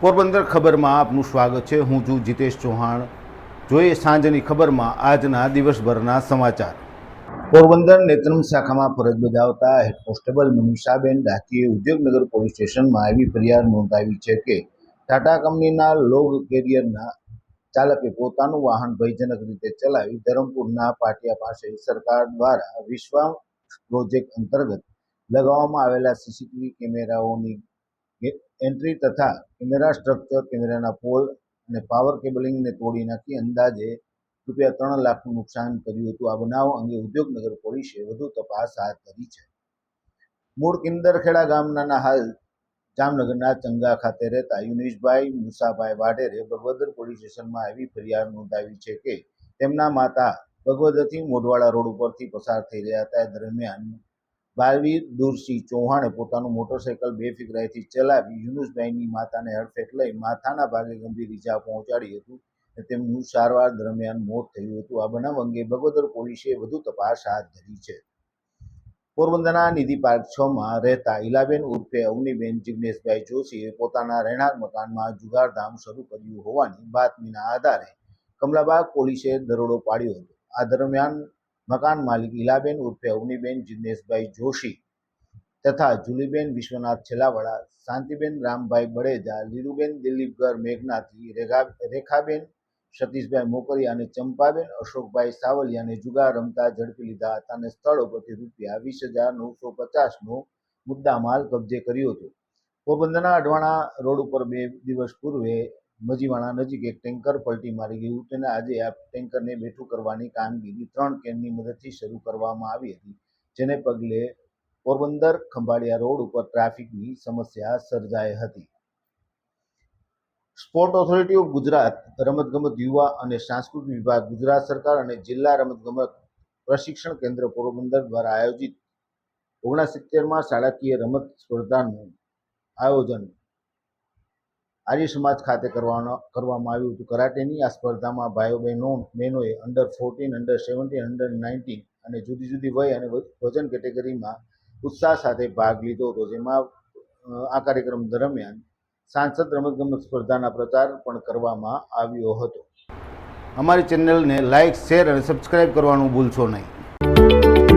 પોરબંદર ખબરમાં આપનું સ્વાગત છે. હું છું જીતેશ ચૌહાણ. જોઈએ સાંજની ખબરમાં આજના દિવસભરના સમાચાર. પોરબંદર નેત્રમ શાખામાં ફરજ બજાવતા હેડ કોન્સ્ટેબલ મનીષાબેન ડાકીએ ઉદ્યોગનગર પોલીસ સ્ટેશનમાં એવી ફરિયાદ નોંધાવી છે કે ટાટા કંપનીના લોગ કેરિયરના ચાલકે પોતાનું વાહન ભયજનક રીતે ચલાવી ધરમપુરના પાટિયા પાસે સરકાર દ્વારા વિશ્વા પ્રોજેક્ટ અંતર્ગત લગાવવામાં આવેલા સીસીટીવી કેમેરાઓની એન્ટ્રી તથા કેમેરા સ્ટ્રક્ચર કેમેરાના પોલ અને પાવર કેબલિંગને તોડી નાખી અંદાજે રૂપિયા ત્રણ લાખનું નુકસાન કર્યું હતું. આ બનાવ અંગે ઉદ્યોગનગર પોલીસે વધુ તપાસ હાથ ધરી છે. મૂળ કિંદરખેડા ગામના હાલ જામનગરના ચંગા ખાતે રહેતા યુનિશભાઈ મુસાભાઈ વાઢેરે ભગવદર પોલીસ સ્ટેશનમાં એવી ફરિયાદ નોંધાવી છે કે તેમના માતા ભગવદરથી મોઢવાડા રોડ ઉપરથી પસાર થઈ રહ્યા હતા. દરમિયાન બાલવીર દુરસિંહ ચૌહાણે પોતાનું મોટરસાયકલ બેફિકરાઈથી ચલાવી યુનુસભાઈની માતાને હડફેટ લઈ માથાના ભાગે ગંભીર ઈજા પહોંચાડી હતું તેમનું સારવાર દરમિયાન મોત થયું હતું. આ બનાવ અંગે બગોદર પોલીસે વધુ તપાસ હાથ ધરી છે. પોરબંદરના નિધિ પાર્ક છમાં રહેતા ઇલાબેન ઉર્ફે અવનીબેન જિગ્નેશભાઈ જોશીએ પોતાના રહેણાંક મકાનમાં જુગારધામ શરૂ કર્યું હોવાની બાતમીના આધારે કમલાબાગ પોલીસે દરોડો પાડ્યો હતો. આ દરમિયાન મકાન માલિક ઇલાબેન ઉર્ફે અવનીબેન જિગ્નેશભાઈ જોશી તથા જુલીબેન વિશ્વનાથ છેલાવાળા, શાંતિબેન રામભાઈ બળેજા, લીલુબેન દિલીપગર મેઘનાથી રેખા રેખાબેન સતીશભાઈ મોકરિયા અને ચંપાબેન અશોકભાઈ સાવલિયાને જુગાર રમતા ઝડપી લીધા હતા અને સ્થળ ઉપરથી રૂપિયા વીસ હજાર નવસો પચાસનો મુદ્દામાલ કબજે કર્યો હતો. પોરબંદરના અડવાણા રોડ ઉપર બે દિવસ પૂર્વે મજીવાણા નજીક એક ટેન્કર પલટી મારી ગયું તેને આજે આ ટેન્કરને બેઠું કરવાની કામગીરી ત્રણ કેનની મદદથી શરૂ કરવામાં આવી હતી, જેને પગલે પોરબંદર ખંભાળિયા રોડ ઉપર ટ્રાફિકની સમસ્યા સર્જાઈ હતી. સ્પોર્ટ ઓથોરિટી ઓફ ગુજરાત, રમતગમત યુવા અને સાંસ્કૃતિક વિભાગ ગુજરાત સરકાર અને જિલ્લા રમતગમત પ્રશિક્ષણ કેન્દ્ર પોરબંદર દ્વારા આયોજિત ઓગણસિત્તેરમાં શાળાકીય રમત સ્પર્ધાનું આયોજન આર્ય સમાજ ખાતે કરવાનો, કરવામાં આવ્યું હતું. કરાટેની આ સ્પર્ધામાં ભાઈઓ બહેનો, બહેનોએ under fourteen under seventeen under nineteen અને જુદી જુદી વય અને વજન કેટેગરીમાં ઉત્સાહ સાથે ભાગ લીધો હતો. જેમાં આ કાર્યક્રમ દરમિયાન સાંસદ રમતગમત સ્પર્ધાના પ્રચાર પણ કરવામાં આવ્યો હતો. અમારી ચેનલને લાઇક શેર અને સબસ્ક્રાઈબ કરવાનું ભૂલશો નહીં.